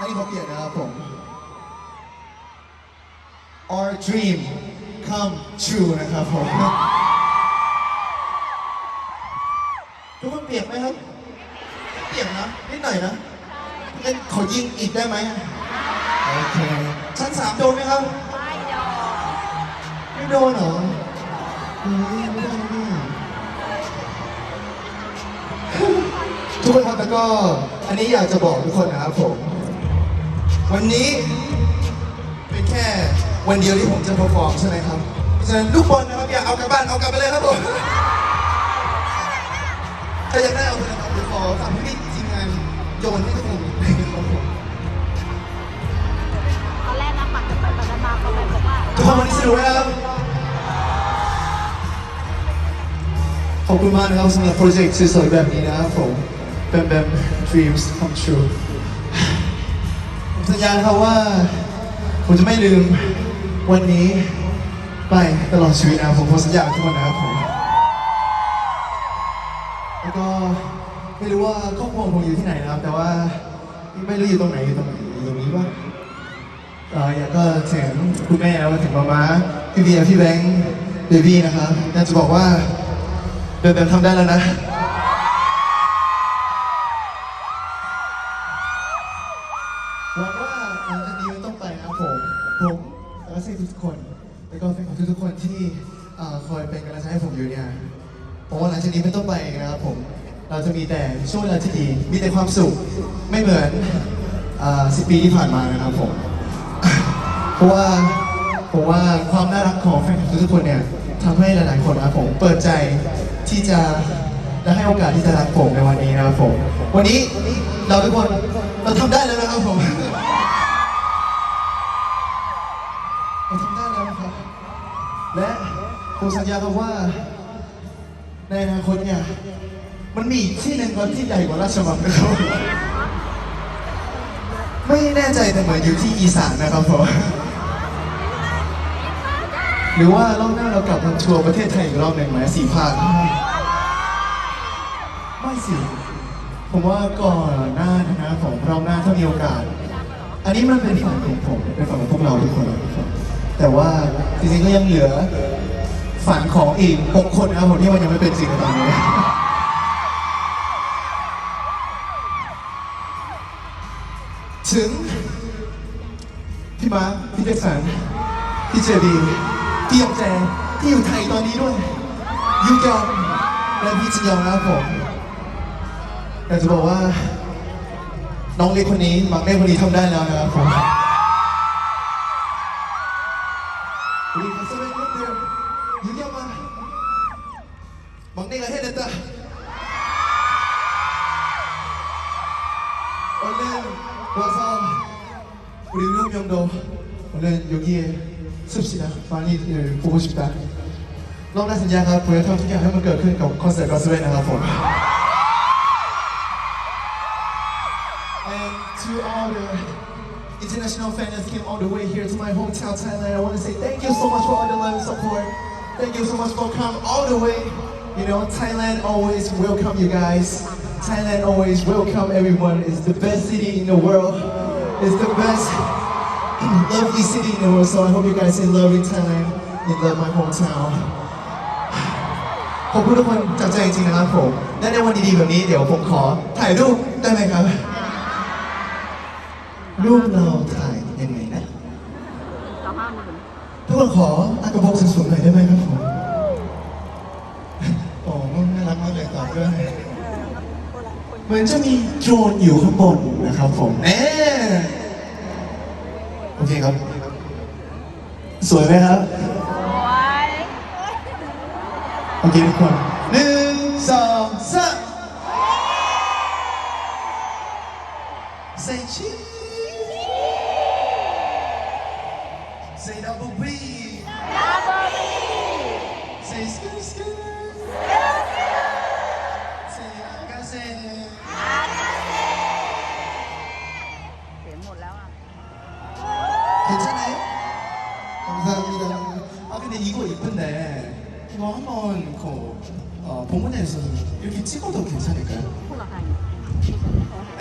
อันนี้เขาเปลี่ยนนะครับผม Our dream come true นะครับผม ทุกคนเปียกไหมครับ เปียกนะ นิดหน่อยนะงั้นขอยิงอีกได้ไหมโอเคชั้นสามโดนไหมครับ ไม่โดนเหรอเฮ้ยไม่ได้เนี่ยทุกคนครับแล้วก็อันนี้อยากจะบอกทุกคนนะครับผม วันนี้เป็นแค่วันเดียวที่ผมจะเพอร์ฟอร์มใช่ไหมครับเพราะฉะนั้นลูกบอลนะครับอย่าเอากลับบ้านเอากลับไปเลยครับผมถ้าอยากได้เอาไปเลยครับเดี๋ยวขอฝากพี่ๆทีมงานโยนให้ทุกคนครับผมตอนแรกนะปัดจะไปปัดจะมาก็แบบบอกว่าทุกคนวันนี้สนุกไหมครับขอบคุณมากนะครับสำหรับโปรเจกต์สวยๆแบบนี้นะครับผมแบมแบม dreams come true ผม สัญญานะครับว่า ผมจะไม่ลืมวันนี้ ไปตลอดชีวิตนะครับผมผมสัญญาทุกคนนะครับผมแล้วก็ไม่รู้ว่าครอบครัวผมอยู่ที่ไหนนะครับ แต่ว่าไม่รู้อยู่ตรงไหนอยู่ตรงไหนอยู่ตรงนี้ปะเอ่ออยากก็ถึงคุณแม่แล้วก็ถึงมาม้าพี่เบียร์พี่แบงค์เบบี้นะครับอยากจะบอกว่าเบนเบนทำได้แล้วนะ ที่เอ่อคอยเป็นกำลังใจให้ผมอยู่เนี่ยผมว่าหลังจากนี้ไม่ต้องไปนะครับผม เราจะมีแต่ช่วงเวลาที่ดี มีแต่ความสุข ไม่เหมือนสิบปีที่ผ่านมานะครับผม เพราะว่าผมว่าความน่ารักของแฟนคลับทุกๆคนเนี่ยทำให้หลายๆคนนะครับผมเปิดใจที่จะและให้โอกาสที่จะรักผมในวันนี้นะครับผม วันนี้เราทุกคนเราทำได้แล้วนะครับผม ผมสัญญาครับว่า ในอนาคตเนี่ย มันมีอีกที่หนึ่งครับที่ใหญ่กว่าราชมังนะครับ ไม่แน่ใจแต่เหมือนอยู่ที่อีสานนะครับผม หรือว่ารอบหน้าเรากลับมาทัวร์ประเทศไทยอีกรอบหนึ่งไหมสี่ภาคไม่สิ ผมว่าก่อนหน้านะครับผมรอบหน้าถ้ามีโอกาส อันนี้มันเป็นฝันของผมเป็นฝันของพวกเราทุกคน แต่ว่าจริงๆก็ยังเหลือ ฝันของอีกหกคนนะครับผมที่มันยังไม่เป็นจริงในตอนนี้ ถึง พี่มาร์คพี่เจสันพี่เจบีพี่ยองแจที่อยู่ไทยตอนนี้ด้วยยูยองและพี่จิยองนะครับผมอยากจะบอกว่า น้องเล็กคนนี้มักเล็กคนนี้ทำได้แล้วนะครับผม 와서 우리 유명도 얼른 여기에 씁시다 많이 보고 싶다 รอบหน้าสัญญาครับผมจะทำทุกอย่างให้มันเกิดขึ้นกับคอนเสิร์ตกอสเวนนะครับผม And to all the international fans that came all the way here to my hometown, Thailand, I want to say thank you so much for all the love and support. Thank you so much for coming all the way. You know, Thailand always welcome you guys. Thailand always welcome everyone. It's the best city in the world. It's the best lovely city in the world. So I hope you guys in love in Thailand. You love my hometown. ขอบคุณทุกคนจากใจจริงนะครับผมและในวันดีๆแบบนี้เดี๋ยวผมขอถ่ายรูปได้ไหมครับ รูปเราถ่ายยังไงนะต่อห้าหมื่นทุกคนขออากระบอกสวยๆหน่อยได้ไหมครับ เหมือนจะมีโดรนอยู่ข้างบนนะครับผมแน่โอเคครับ สวยไหมครับ โอ้ยโอเคทุกคนหนึ่งสอง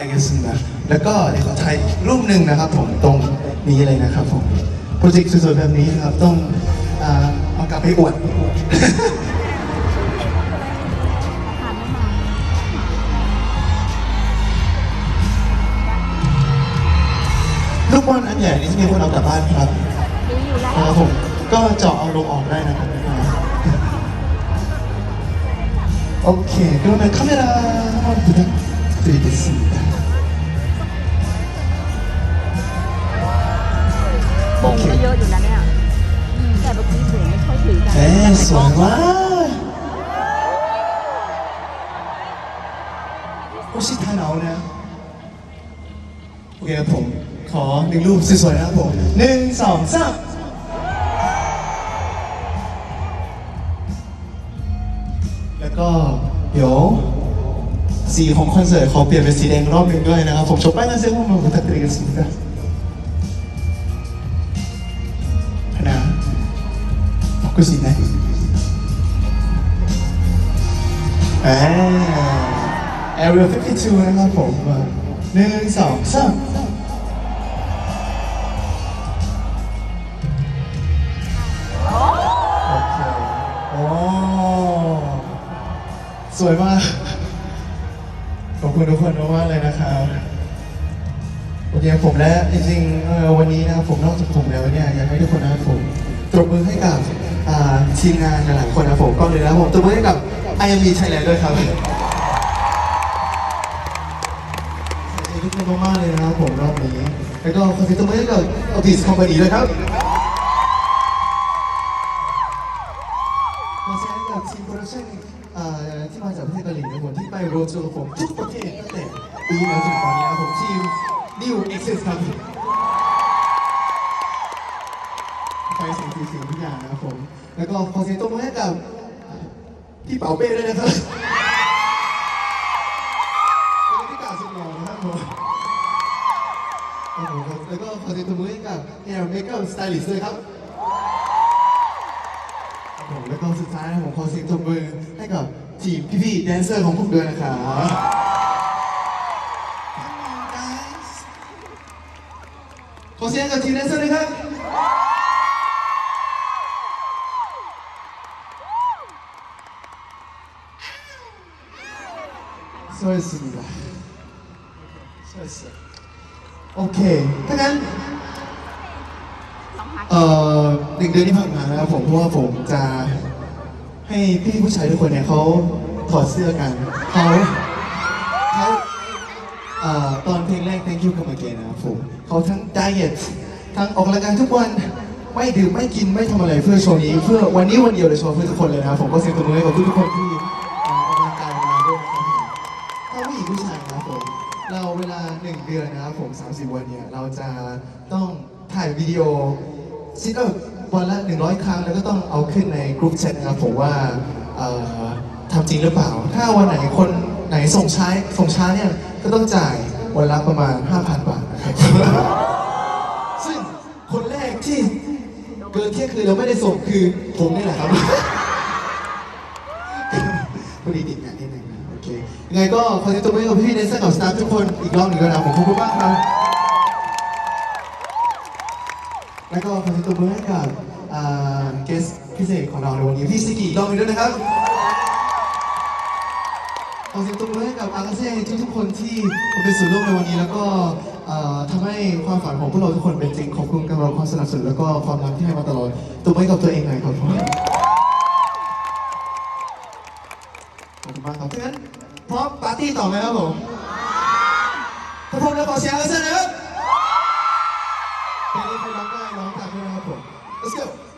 알겠습니다. แล้วก็เดี๋ยวขอถ่ายรูปหนึ่งนะครับผมตรงนี้เลยนะครับผมโปรเจกต์สวยๆแบบนี้นะครับต้องอ่าเอากลับไปอวด ลูกบอลอันใหญ่นี่จะมีคนเอากลับบ้านครับ ดีอยู่แล้ว ครับผมก็เจาะเอาลงออกได้นะครับโอเค그러면카메라한번부탁드리겠습니다 บ่งก็เยอะอยู่นะเนี่ยแต่บางทีถึงไม่ค่อยถึงกันเอ๊สวยว่ะโอ้ชิทาหนาวนะโอเคครับผมขอหนึ่งรูปสวยๆนะครับผมหนึ่งสองสามแล้วก็เดี๋ยวสีของคอนเสิร์ตขอเปลี่ยนเป็นสีแดงรอบหนึ่งด้วยนะครับผมชมป้ายหน้าเสื้อผ้ามาบุตรตรีกันอกัน บอกกูสีไหนอ่า Area 52 นะครับผมหนึ่งสองสามโอเคโอ้สวยมาก ขอบคุณทุกคนมากๆเลยนะครับโอเคผมและจริงๆเอ่อวันนี้นะครับผมนอกจากผมแล้วเนี่ยอยากให้ทุกคนนะครับผมตบมือให้กับ อ่าทีมงานหลายๆคนนะผมก็เลยนะครับผมตบมือให้กับ IMB Thailand ด้วยครับขอบคุณทุกคนมากๆเลยนะครับผมรอบนี้แล้วก็ขอนเสียงตบมือให้กับออฟิศคอมพานีด้วยครับขอเสียงกับทีมโปรดักชั่นที่มาจากประเทศเกาหลีนะครับผมที่ไปโรดโชว์กับผมทุกประเทศตั้งแต่ปีแล้วถึงตอนนี้นะผมทีม New Access ครับ ฟเสียงสีเสียงทุกอย่างนะครับผม แล้วก็ขอเสียงตบมือให้กับพี่เป๋าเป้ด้วยนะครับแล้วก็พี่กาสุดหล่อนะครับผมครับผมครับแล้วก็ขอเสียงตบมือให้กับ Hair Makeup Stylist ด้วยครับครับผมแล้วก็สุดท้ายนะผมขอเสียงตบมือให้กับทีมพี่ๆแดนเซอร์ของผมด้วยนะครับ Come on guys ขอเสียงกับทีมแดนเซอร์ด้วยครับ 수고했습니다. 수고했어요. 오케이. ถ้างั้น ต้องหา เอ่อหนึ่งเดือนที่ผ่านมานะครับผมเพราะว่าผมจะให้พี่ผู้ชายทุกคนเนี่ยเขาถอดเสื้อกันเขาเขาเอ่อตอนเพลงแรก Thank you come again นะครับผมเขาทั้งไดเอททั้งออกกำลังกายทุกวันไม่ดื่มไม่กินไม่ทำอะไรเพื่อโชว์นี้ เพื่อวันนี้วันเดียวเลยโชว์เพื่อทุกคนเลยนะครับผมก็เสียงตบมือให้กับทุกๆคนที่ เราเวลาหนึ่งเดือนนะครับผม 30 วันเนี่ย เราจะต้องถ่ายวิดีโอซิทอัพวันละ 100 ครั้ง แล้วก็ต้องเอาขึ้นในกลุ่มแชทนะครับผมว่าเอ่อทำจริงหรือเปล่า ถ้าวันไหนคนไหนส่งช้าส่งช้าเนี่ยก็ต้องจ่ายวันละประมาณ 5,000 บาทนะครับ ซึ่งคนแรกที่เกินเที่ยงคืนเราไม่ได้ส่งคือผมนี่แหละครับ พอดีติดงานนิดนึงนะ ยังไงก็ขอเสียงตบมือให้กับพี่ๆในเซอร์กับสตาฟทุกคนอีกรอบหนึ่งด้วยนะผมขอบคุณมากครับ แล้วก็ขอเสียงตบมือให้กับเกสพิเศษของเราในวันนี้พี่ซิกิอีกรอบหนึ่งด้วยนะครับขอเสียงตบมือให้กับอากาเซ่ทุกๆคนที่มาเป็นส่วนร่วมในวันนี้ แล้วก็เอ่อทำให้ความฝันของพวกเราทุกคนเป็นจริงขอบคุณกับเราความสนับสนุนแล้วก็ความรักที่ให้มาตลอดตบมือให้กับตัวเองหน่อยครับขอบคุณมากครับงั้น พร้อมปาร์ตี้ต่อไหมครับผมถ้าพร้อมแล้วขอเสียงกันสักหนะครับเพลงนี้ใครร้องได้ร้องตามด้วยนะครับผม let's go